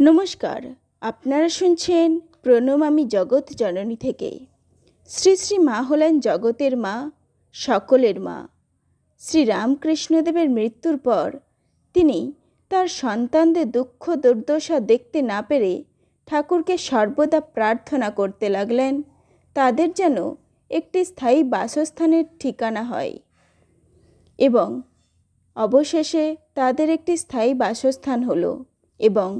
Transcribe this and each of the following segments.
নমস্কার, আপনারা শুনছেন প্রণম আমি জগৎ জননী থেকে। শ্রী শ্রী মা হলেন জগতের মা, সকলের মা। শ্রী রামকৃষ্ণদেবের মৃত্যুর পর তিনি তার সন্তানদের দুঃখ দুর্দশা দেখতে না পেরে ঠাকুরকে সর্বদা প্রার্থনা করতে লাগলেন, তাদের যেন একটি স্থায়ী বাসস্থানের ঠিকানা হয় এবং অবশেষে তাদের একটি স্থায়ী বাসস্থান হলো এবং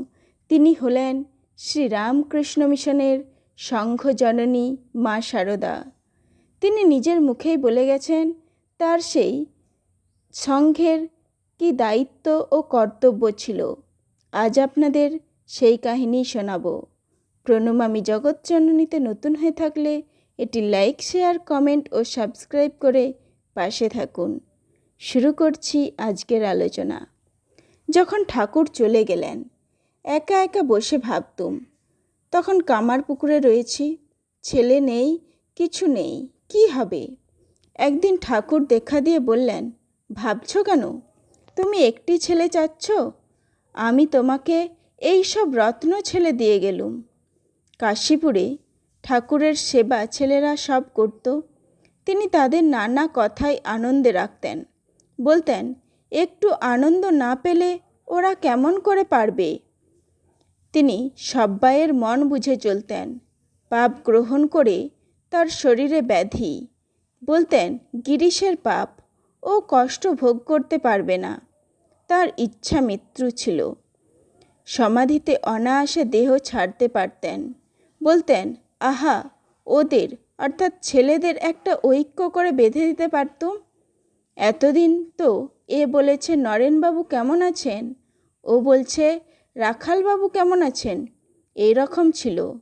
তিনি হলেন শ্রী রামকৃষ্ণ মিশনের সংঘ জননী মা শারদা তিনি নিজের মুখেই বলে গেছেন, তার সেই সংঘের কি দায়িত্ব ও কর্তব্য ছিল, আজ আপনাদের সেই কাহিনী শোনাব। প্রণমামী জগৎজননীতে নতুন হয়ে থাকলে এটি লাইক, শেয়ার, কমেন্ট ও সাবস্ক্রাইব করে পাশে থাকুন। শুরু করছি আজকের আলোচনা। যখন ঠাকুর চলে গেলেন একা একা বসে ভাবতুম। তখন কামার পুকুরে রয়েছি। ছেলে নেই, কিছু নেই, কি হবে? একদিন ঠাকুর দেখা দিয়ে বললেন, ভাবছ কেন? তুমি একটি ছেলে চাচ্ছ? আমি তোমাকে এই সব রত্ন ছেলে দিয়ে গেলুম। কাশীপুরে ঠাকুরের সেবা ছেলেরা সব করত। তিনি তাদের নানা কথায় আনন্দে রাখতেন। বলতেন, একটু আনন্দ না পেলে ওরা কেমন করে পারবে? তিনি সব্বাইয়ের মন বুঝে চলতেন। পাপ গ্রহণ করে তার শরীরে ব্যাধি। বলতেন, গিরিশের পাপ ও কষ্ট ভোগ করতে পারবে না। তার ইচ্ছা মৃত্যু ছিল। সমাধিতে অনায়াসে দেহ ছাড়তে পারতেন। বলতেন, আহা, ওদের, অর্থাৎ ছেলেদের একটা ঐক্য করে বেঁধে দিতে পারতুম এতদিন তো এ বলেছে, নরেনবাবু কেমন আছেন? ও বলছে রাখালবাবু কেমন আছেন? এই রকম ছিল।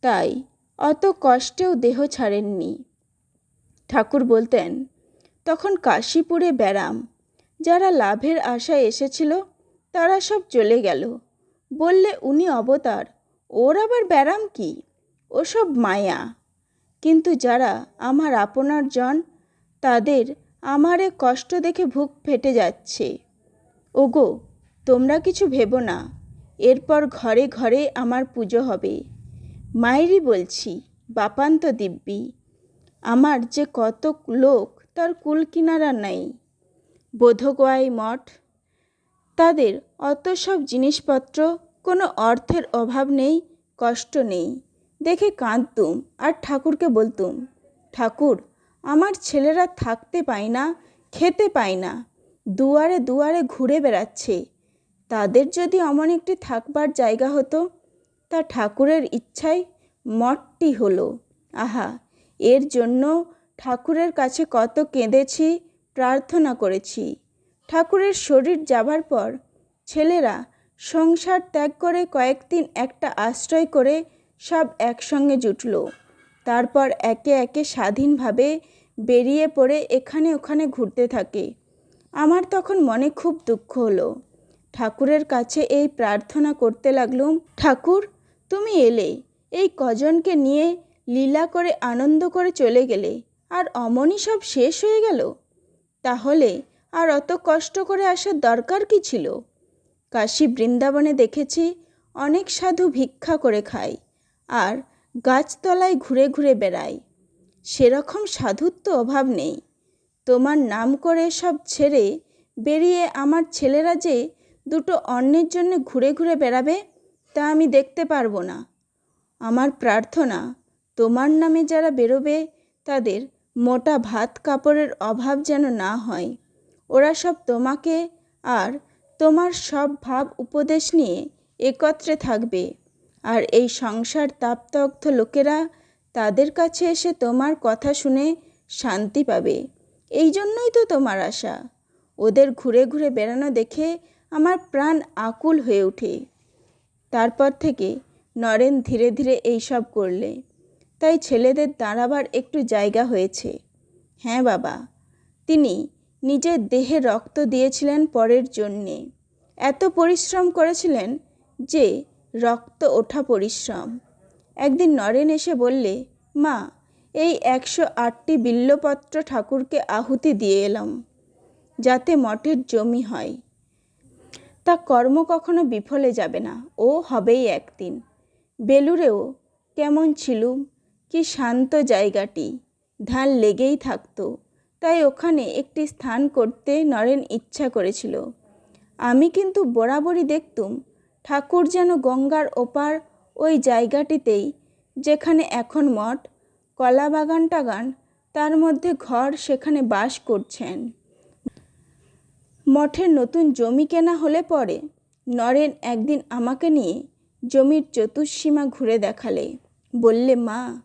তাই অত কষ্টেও দেহ ছাড়েননি। ঠাকুর বলতেন, তখন কাশীপুরে ব্যারাম। যারা লাভের আশায় এসেছিল, তারা সব চলে গেল। বললে উনি অবতার, ওর আবার ব্যারাম কি? ওসব মায়া। কিন্তু যারা আমার আপনার জন, তাদের আমারে কষ্ট দেখে বুক ফেটে যাচ্ছে। ওগো তোমরা কিছু ভেবো না। এরপর ঘরে ঘরে আমার পুজো হবে। মায়েরই বলছি বাপান্ত দিব্যি। আমার যে কত লোক, তার কুল কিনারা নেই। বোধগোয়াই মঠ। তাদের অত সব জিনিসপত্র, কোনো অর্থের অভাব নেই, কষ্ট নেই। দেখে কাঁদতুম, আর ঠাকুরকে বলতুম, ঠাকুর, আমার ছেলেরা থাকতে পায় না, খেতে পায় না। দুয়ারে দুয়ারে ঘুরে বেড়াচ্ছে। তাদের যদি অমন একটি থাকবার জায়গা হতো, তা ঠাকুরের ইচ্ছায় মঠটি হলো। আহা, এর জন্য ঠাকুরের কাছে কত কেঁদেছি, প্রার্থনা করেছি। ঠাকুরের শরীর যাবার পর ছেলেরা সংসার ত্যাগ করে কয়েকদিন একটা আশ্রয় করে সব একসঙ্গে জুটল। তারপর একে একে স্বাধীনভাবে বেরিয়ে পড়ে এখানে ওখানে ঘুরতে থাকে। আমার তখন মনে খুব দুঃখ হলো। ঠাকুরের কাছে এই প্রার্থনা করতে লাগলুম, ঠাকুর, তুমি এলে। এই কজনকে নিয়ে লীলা করে আনন্দ করে চলে গেলে। আর অমনই সব শেষ হয়ে গেল? তাহলে আর অত কষ্ট করে আসার দরকার কি ছিল? কাশী বৃন্দাবনে দেখেছি অনেক সাধু ভিক্ষা করে খায়, আর গাছতলায় ঘুরে ঘুরে বেড়ায়। সেরকম সাধুত্ব অভাব নেই। তোমার নাম করে সব ছেড়ে বেরিয়ে আমার ছেলেরা যে দুটো অন্যের জন্য ঘুরে ঘুরে বেড়াবে তা আমি দেখতে পারব না। আমার প্রার্থনা, তোমার নামে যারা বেরোবে তাদের মোটা ভাত কাপড়ের অভাব যেন না হয়। ওরা সব তোমাকে আর তোমার সব ভাব উপদেশ নিয়ে একত্রে থাকবে। আর এই সংসার তাপতগ্ধ লোকেরা তাদের কাছে এসে তোমার কথা শুনে শান্তি পাবে। এই জন্যই তো তোমার আশা। ওদের ঘুরে ঘুরে বেড়ানো দেখে আমার প্রাণ আকুল হয়ে ওঠে। তারপর থেকে নরেন ধীরে ধীরে এই সব করলে। তাই ছেলেদের দাঁড়াবার একটু জায়গা হয়েছে। হ্যাঁ বাবা, তিনি নিজের দেহে রক্ত দিয়েছিলেন পরের জন্যে। এত পরিশ্রম করেছিলেন যে রক্ত ওঠা পরিশ্রম। একদিন নরেন এসে বললে, মা, এই একশো আটটি বিল্লপত্র ঠাকুরকে আহুতি দিয়ে এলাম, যাতে মঠের জমি হয়। তা কর্ম কখনো বিফলে যাবে না, ও হবেই একদিন। বেলুরেও কেমন ছিলুম, কি শান্ত জায়গাটি, ধ্যান লেগেই থাকতো, তাই ওখানে একটি স্থান করতে নরেন ইচ্ছা করেছিল। আমি কিন্তু বরাবরই দেখতুম, ঠাকুর যেন গঙ্গার ওপার ওই জায়গাটিতেই, যেখানে এখন মঠ কলা বাগান টাগান তার মধ্যে ঘর সেখানে বাস করছেন। মঠের নতুন জমি কেনা হলে পরে নরেন একদিন আমাকে নিয়ে জমির চতুর্সীমা ঘুরে দেখালে। বললে, মা,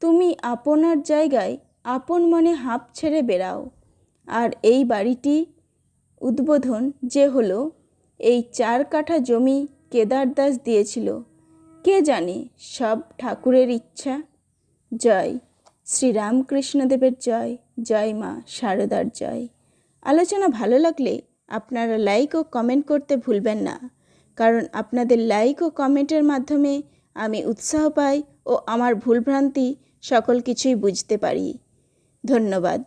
তুমি আপনার জায়গায় আপন মনে হাঁপ ছেড়ে বেরাও আর এই বাড়িটি উদ্বোধন যে হলো, এই চার কাঠা জমি কেদার দাস দিয়েছিল। কে জানে, সব ঠাকুরের ইচ্ছা। জয়। শ্রীরামকৃষ্ণদেবের জয়। জয় মা শারদার জয়। আলোচনা ভালো লাগলে আপনারা লাইক ও কমেন্ট করতে ভুলবেন না। কারণ আপনাদের লাইক ও কমেন্টের মাধ্যমে আমি উৎসাহ পাই ও আমার ভুলভ্রান্তি সকল কিছুই বুঝতে পারি। ধন্যবাদ।